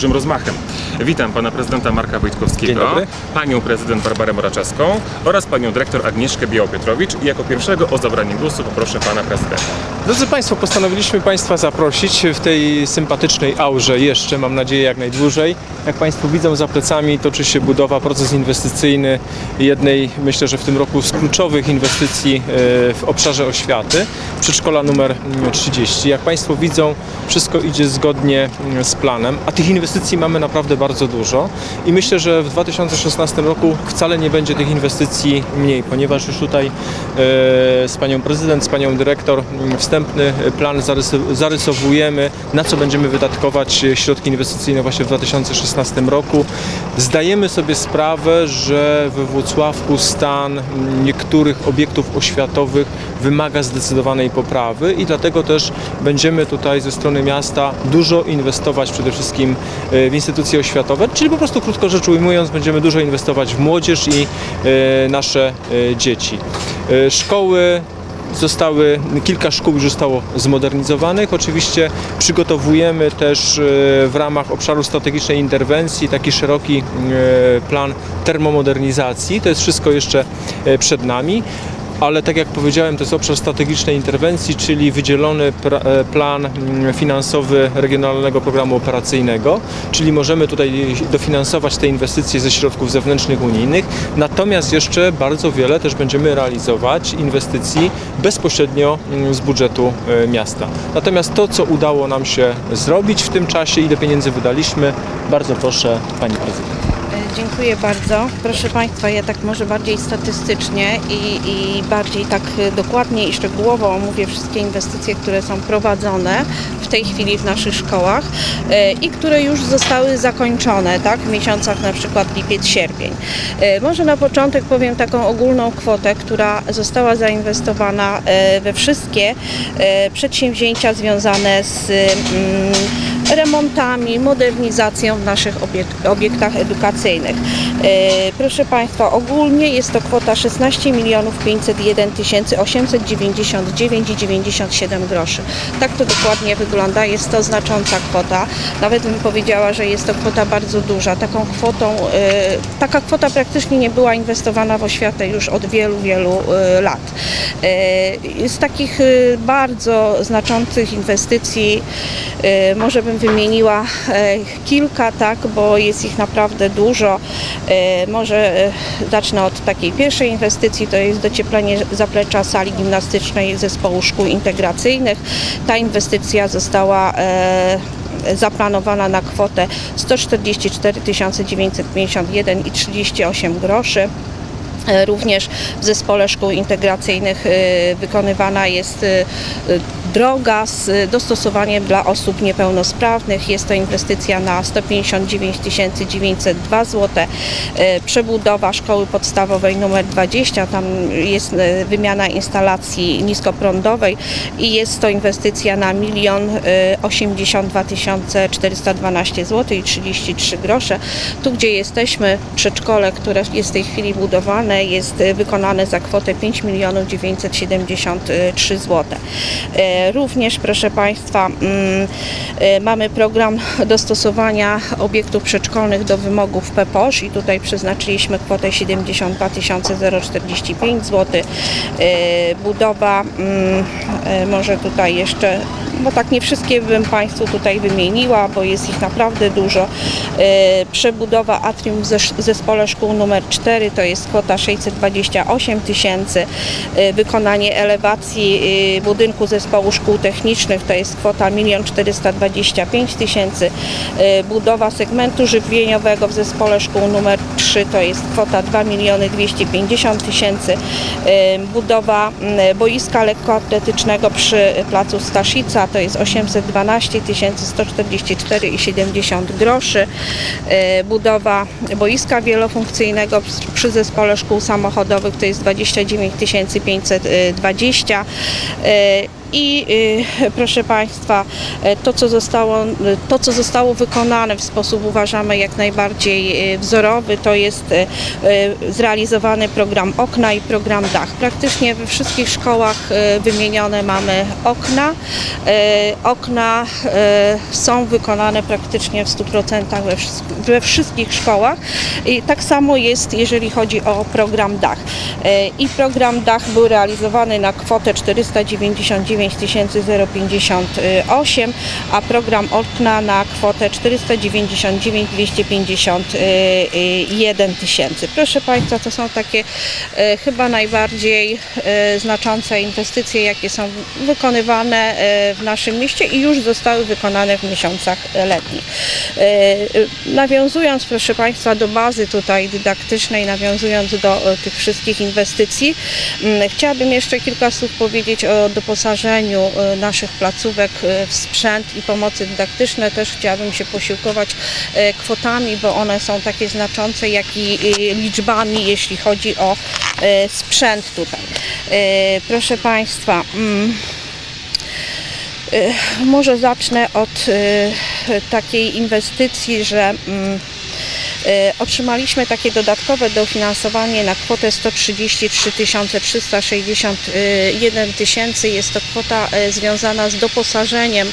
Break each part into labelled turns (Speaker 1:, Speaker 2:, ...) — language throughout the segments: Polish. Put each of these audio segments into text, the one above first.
Speaker 1: dużym rozmachem. Witam pana prezydenta Marka Wojtkowskiego, panią prezydent Barbarę Moraczewską oraz panią dyrektor Agnieszkę Białopietrowicz. I jako pierwszego o zabranie głosu poproszę pana prezydenta.
Speaker 2: Drodzy Państwo, postanowiliśmy Państwa zaprosić w tej sympatycznej aurze jeszcze, mam nadzieję, jak najdłużej. Jak Państwo widzą, za plecami toczy się budowa, proces inwestycyjny jednej, myślę, że w tym roku z kluczowych inwestycji e, w obszarze oświaty, przedszkola numer mm, 30. Jak Państwo widzą, wszystko idzie zgodnie mm, z planem, a tych inwestycji mamy naprawdę bardzo dużo i myślę, że w 2016 roku wcale nie będzie tych inwestycji mniej, ponieważ już tutaj e, z Panią Prezydent, z Panią Dyrektor mm, wstępny plan zarys- zarysowujemy, na co będziemy wydatkować e, środki inwestycyjne właśnie w 2016 roku. Zdajemy sobie sprawę, że we Włocławku stan mm, niektórych obiektów oświatowych wymaga zdecydowanej poprawy i dlatego też będziemy tutaj ze strony miasta dużo inwestować przede wszystkim e, w instytucje oświatowe, czyli po prostu krótko rzecz ujmując, będziemy dużo inwestować w młodzież i e, nasze e, dzieci. E, Szkoły Zostały, kilka szkół już zostało zmodernizowanych. Oczywiście przygotowujemy też w ramach obszaru strategicznej interwencji taki szeroki plan termomodernizacji. To jest wszystko jeszcze przed nami. Ale tak jak powiedziałem, to jest obszar strategicznej interwencji, czyli wydzielony e, plan mm, finansowy Regionalnego Programu Operacyjnego, czyli możemy tutaj dofinansować te inwestycje ze środków zewnętrznych unijnych. Natomiast jeszcze bardzo wiele też będziemy realizować inwestycji bezpośrednio mm, z budżetu e, miasta. Natomiast to, co udało nam się zrobić w tym czasie, ile pieniędzy wydaliśmy, bardzo proszę Pani Prezydent.
Speaker 3: Dziękuję bardzo. Proszę Państwa, ja tak może bardziej statystycznie i, i bardziej tak dokładnie i szczegółowo omówię wszystkie inwestycje, które są prowadzone w tej chwili w naszych szkołach e, i które już zostały zakończone, tak, w miesiącach na przykład lipiec, sierpień. E, Może na początek powiem taką ogólną kwotę, która została zainwestowana e, we wszystkie przedsięwzięcia związane z mm, remontami, modernizacją w naszych obiek- obiektach edukacyjnych. E, Proszę Państwa, ogólnie jest to kwota 16 milionów 501 tysięcy 899 i 97 groszy. Tak to dokładnie wygląda. Jest to znacząca kwota. Nawet bym powiedziała, że jest to kwota bardzo duża. Taką kwotą, e, taka kwota praktycznie nie była inwestowana w oświatę już od wielu, wielu e, lat. Z takich bardzo znaczących inwestycji może bym wymieniła e, kilka, tak, bo jest ich naprawdę dużo. E, Może e, zacznę od takiej pierwszej inwestycji, to jest docieplenie zaplecza sali gimnastycznej zespołu szkół integracyjnych. Ta inwestycja została zaplanowana na kwotę 144 951 i 38 groszy. E, Również w zespole szkół integracyjnych e, wykonywana jest e, droga z dostosowaniem dla osób niepełnosprawnych. Jest to inwestycja na 159 902 zł. Przebudowa szkoły podstawowej numer 20, tam jest wymiana instalacji niskoprądowej i jest to inwestycja na 1 82 412 zł i 33 grosze. Tu gdzie jesteśmy, przedszkole, które jest w tej chwili budowane, jest e, wykonane za kwotę 5 milionów 973 zł. E, Również, proszę Państwa, mm, e, mamy program dostosowania obiektów przedszkolnych do wymogów PPOŚ i tutaj przeznaczyliśmy kwotę 72 045 zł. Budowa, mm, e, może tutaj jeszcze bo tak nie wszystkie bym Państwu tutaj wymieniła, bo jest ich naprawdę dużo. E, Przebudowa atrium w zespole szkół numer 4 to jest kwota 628 tysięcy. E, Wykonanie elewacji e, budynku zespołu szkół technicznych to jest kwota 1 425 tysięcy. Budowa segmentu żywieniowego w zespole szkół numer 3 to jest kwota 2 miliony 250 tysięcy. Budowa boiska lekkoatletycznego przy placu Staszica to jest 812 144 i 70 groszy. E, Budowa boiska wielofunkcyjnego przy- przy zespole szkół samochodowych to jest 29 520. I y, proszę Państwa, e, to co, zostało, to co zostało wykonane w sposób uważamy jak najbardziej wzorowy, to jest zrealizowany program okna i program dach. Praktycznie we wszystkich szkołach wymienione mamy okna. Okna są wykonane praktycznie w 100% we, wszy- we wszystkich szkołach. I tak samo jest, jeżeli chodzi o program dach. I program dach był realizowany na kwotę 499 058, a program okna na kwotę 499 251 tysięcy. Proszę Państwa, to są takie e, chyba najbardziej znaczące inwestycje, jakie są wykonywane w naszym mieście i już zostały wykonane w miesiącach letnich. Nawiązując, proszę Państwa, do bazy tutaj dydaktycznej, nawiązując do tych wszystkich inwestycji, mm, chciałabym jeszcze kilka słów powiedzieć o doposażeniu e, naszych placówek e, w sprzęt i pomocy dydaktyczne. Też chciałabym się posiłkować e, kwotami, bo one są takie znaczące, jak i liczbami, jeśli chodzi o sprzęt tutaj. Proszę Państwa, mm, może zacznę od takiej inwestycji, że mm, otrzymaliśmy takie dodatkowe dofinansowanie na kwotę 133 361 tysięcy. Jest to kwota e, związana z doposażeniem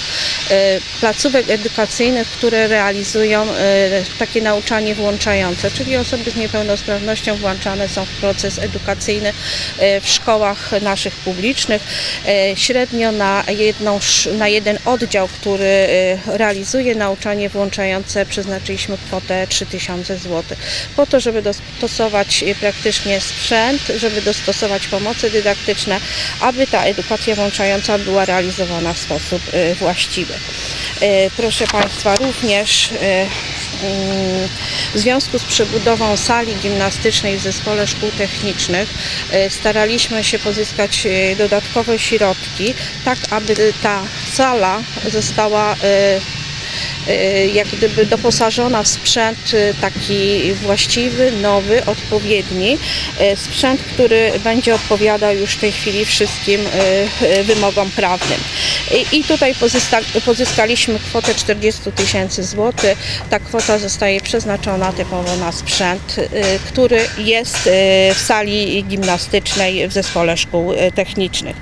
Speaker 3: e, placówek edukacyjnych, które realizują e, takie nauczanie włączające, czyli osoby z niepełnosprawnością włączane są w proces edukacyjny e, w szkołach naszych publicznych. E, Średnio na, jedną, na jeden oddział, który e, realizuje nauczanie włączające przeznaczyliśmy kwotę 3000 zł. Po to, żeby dostosować e, praktycznie sprzęt, żeby dostosować pomocy dydaktyczne, aby ta edukacja włączająca była realizowana w sposób e, właściwy. E, Proszę Państwa, również mm, w związku z przebudową sali gimnastycznej w Zespole Szkół Technicznych staraliśmy się pozyskać dodatkowe środki, tak aby ta sala została jak gdyby doposażona w sprzęt e, taki właściwy, nowy, odpowiedni. E, Sprzęt, który będzie odpowiadał już w tej chwili wszystkim e, e, wymogom prawnym. I- I tutaj pozyskaliśmy kwotę 40 tysięcy złotych. Ta kwota zostaje przeznaczona typowo na sprzęt, e, który jest e, w sali gimnastycznej w Zespole Szkół e, Technicznych.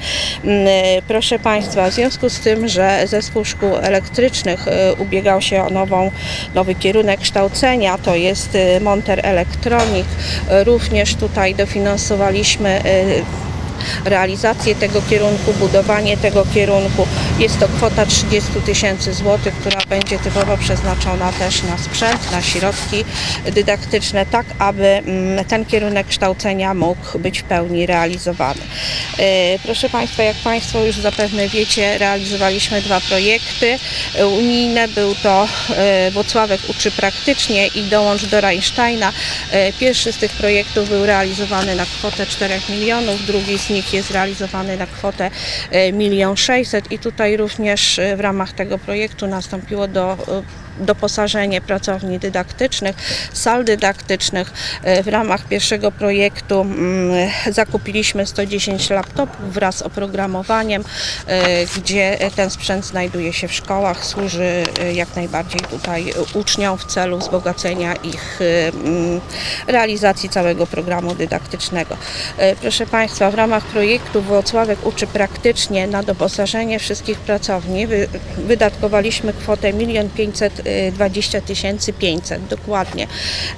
Speaker 3: Mm, Proszę Państwa, w związku z tym, że Zespół Szkół Elektrycznych ubiegał się o nową, nowy kierunek kształcenia, to jest Monter Elektronik, również tutaj dofinansowaliśmy realizację tego kierunku, budowanie tego kierunku. Jest to kwota 30 tysięcy złotych, która będzie typowo przeznaczona też na sprzęt, na środki dydaktyczne, tak aby mm, ten kierunek kształcenia mógł być w pełni realizowany. E, Proszę Państwa, jak Państwo już zapewne wiecie, realizowaliśmy dwa projekty unijne. Był to e, Włocławek uczy praktycznie i dołącz do Reinsteina. E, Pierwszy z tych projektów był realizowany na kwotę 4 milionów, drugi z nich jest realizowany na kwotę 1 600 i tutaj również e, w ramach tego projektu nastąpiło do e, doposażenie pracowni dydaktycznych, sal dydaktycznych. E, W ramach pierwszego projektu mm, zakupiliśmy 110 laptopów wraz z oprogramowaniem, e, gdzie ten sprzęt znajduje się w szkołach, służy e, jak najbardziej tutaj uczniom w celu wzbogacenia ich e, mm, realizacji całego programu dydaktycznego. E, Proszę Państwa, w ramach projektu Włocławek uczy praktycznie na doposażenie wszystkich pracowni wy, wydatkowaliśmy kwotę 1 520 500 dokładnie.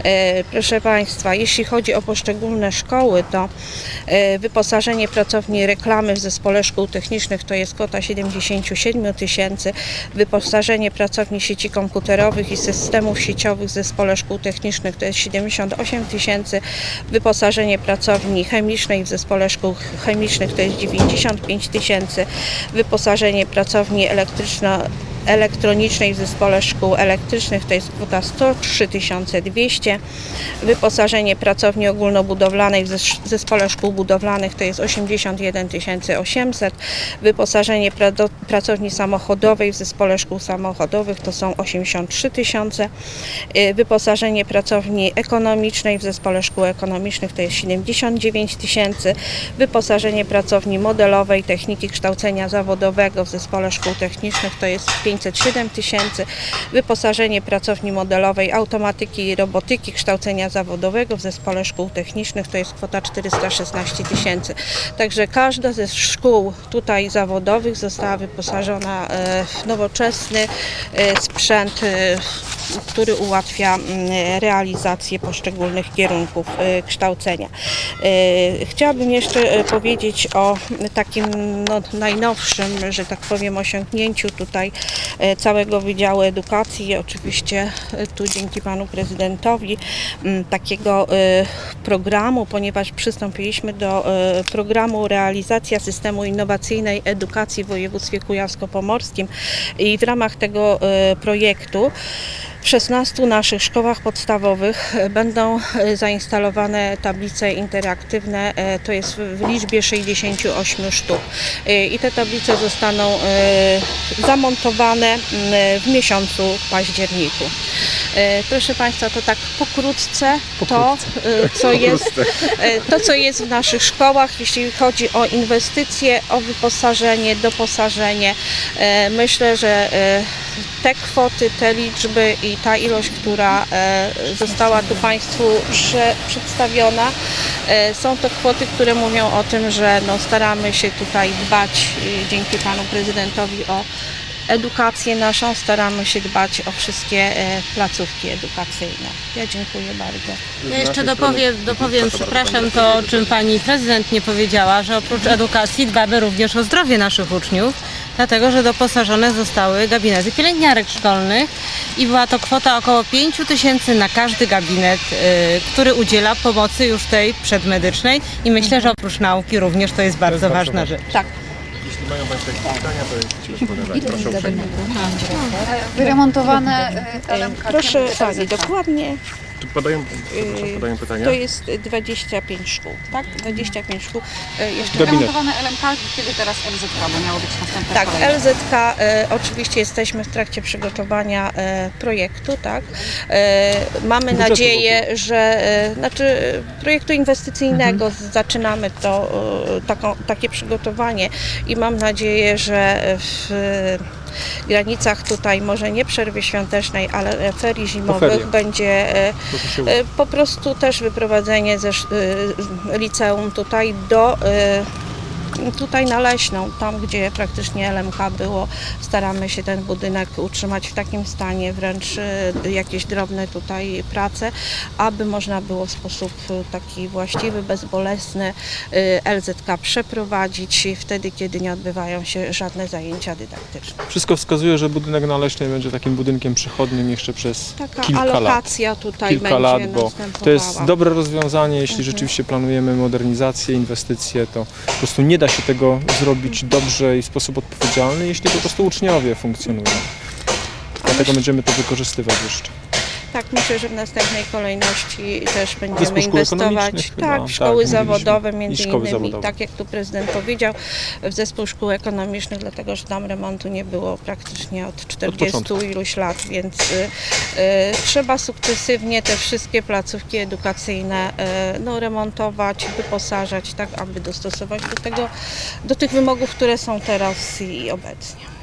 Speaker 3: E, Proszę Państwa, jeśli chodzi o poszczególne szkoły, to e, wyposażenie pracowni reklamy w Zespole Szkół Technicznych to jest kwota 77 tysięcy, wyposażenie pracowni sieci komputerowych i systemów sieciowych w Zespole Szkół Technicznych to jest 78 tysięcy, wyposażenie pracowni chemicznej w Zespole Szkół Chemicznych to jest 95 tysięcy, wyposażenie pracowni elektryczno elektronicznej w zespole szkół elektrycznych to jest kwota 103 200. Wyposażenie pracowni ogólnobudowlanej w zes- zespole szkół budowlanych to jest 81 800. Wyposażenie pra- pracowni samochodowej w zespole szkół samochodowych to są 83 tysiące. Y, Wyposażenie pracowni ekonomicznej w zespole szkół ekonomicznych to jest 79 tysięcy. Wyposażenie pracowni modelowej techniki kształcenia zawodowego w zespole szkół technicznych to jest 507 tysięcy. Wyposażenie pracowni modelowej automatyki i robotyki kształcenia zawodowego w zespole szkół technicznych to jest kwota 416 tysięcy. Także każda ze szkół tutaj zawodowych została wyposażona e, w nowoczesny e, sprzęt, e, który ułatwia mm, realizację poszczególnych kierunków kształcenia. Chciałabym jeszcze powiedzieć o takim no, najnowszym, że tak powiem, osiągnięciu tutaj całego Wydziału Edukacji. Oczywiście e, tu dzięki panu prezydentowi m, takiego e, programu, ponieważ przystąpiliśmy do e, programu realizacja systemu innowacyjnej edukacji w województwie kujawsko-pomorskim i w ramach tego e, projektu w 16 naszych szkołach podstawowych e, będą e, zainstalowane tablice interaktywne, e, to jest w liczbie 68 sztuk. I te tablice zostaną zamontowane w miesiącu październiku. Proszę Państwa, to tak pokrótce, to, co jest, to, co jest w naszych szkołach, jeśli chodzi o inwestycje, o wyposażenie, doposażenie. Myślę, że te kwoty, te liczby i ta ilość, która e, została tu Państwu prze, przedstawiona, e, są to kwoty, które mówią o tym, że no, staramy się tutaj dbać e, dzięki Panu Prezydentowi o edukację naszą, staramy się dbać o wszystkie placówki edukacyjne. Ja dziękuję bardzo.
Speaker 4: Ja jeszcze dopowiem, dopowiem, przepraszam, to o czym pani prezydent nie powiedziała, że oprócz edukacji dbamy również o zdrowie naszych uczniów, dlatego że doposażone zostały gabinety pielęgniarek szkolnych i była to kwota około 5 tysięcy na każdy gabinet, y, który udziela pomocy już tej przedmedycznej i myślę, że oprócz nauki również to jest bardzo ważna rzecz.
Speaker 3: Tak.
Speaker 1: Jeśli mają Państwo jakieś pytania, to jest odpowiadać. Proszę uprzejmie.
Speaker 5: Wyremontowane y, LMK.
Speaker 3: Proszę Pani,
Speaker 5: zazyska?
Speaker 3: dokładnie
Speaker 1: Czy padają, przepraszam, padają pytania?
Speaker 3: to jest 25 szkół, tak? 25 szkół. E, Jeszcze
Speaker 2: Gabinet.
Speaker 5: Wyremontowane LMK, kiedy teraz LZK, bo miało być następne
Speaker 3: Tak,
Speaker 5: kolejne.
Speaker 3: LZK e, oczywiście jesteśmy w trakcie przygotowania e, projektu, tak. E, mamy
Speaker 2: Budżetu
Speaker 3: nadzieję, że e, znaczy e, projektu inwestycyjnego zaczynamy to e, taką, takie przygotowanie i mam nadzieję, że w e, granicach tutaj może nie przerwy świątecznej, ale ferii zimowych będzie e, E, Po prostu też wyprowadzenie ze e, liceum tutaj do tutaj na Leśną, tam gdzie praktycznie LMK było, staramy się ten budynek utrzymać w takim stanie, wręcz e, jakieś drobne tutaj prace, aby można było w sposób e, taki właściwy, bezbolesny e, LZK przeprowadzić wtedy, kiedy nie odbywają się żadne zajęcia dydaktyczne.
Speaker 2: Wszystko wskazuje, że budynek na Leśnej będzie takim budynkiem przychodnim jeszcze przez
Speaker 3: Taka
Speaker 2: kilka lat.
Speaker 3: alokacja tutaj
Speaker 2: Kilka
Speaker 3: będzie
Speaker 2: lat, bo to jest dobre rozwiązanie. Jeśli rzeczywiście planujemy modernizację, inwestycje, to po prostu nie da się tego zrobić dobrze i w sposób odpowiedzialny, jeśli po prostu uczniowie funkcjonują. Dlatego będziemy to wykorzystywać jeszcze.
Speaker 3: Tak, myślę, że w następnej kolejności też będziemy inwestować
Speaker 2: chyba,
Speaker 3: tak,
Speaker 2: tak,
Speaker 3: w szkoły
Speaker 2: mówiliśmy.
Speaker 3: zawodowe między
Speaker 2: szkoły
Speaker 3: innymi,
Speaker 2: zawodowe.
Speaker 3: tak jak tu prezydent powiedział, w zespół szkół ekonomicznych, dlatego że tam remontu nie było praktycznie od 40
Speaker 2: początku.
Speaker 3: iluś lat, więc y, y, trzeba sukcesywnie te wszystkie placówki edukacyjne y, no, remontować, wyposażać, tak aby dostosować do tego, do tych wymogów, które są teraz i obecnie.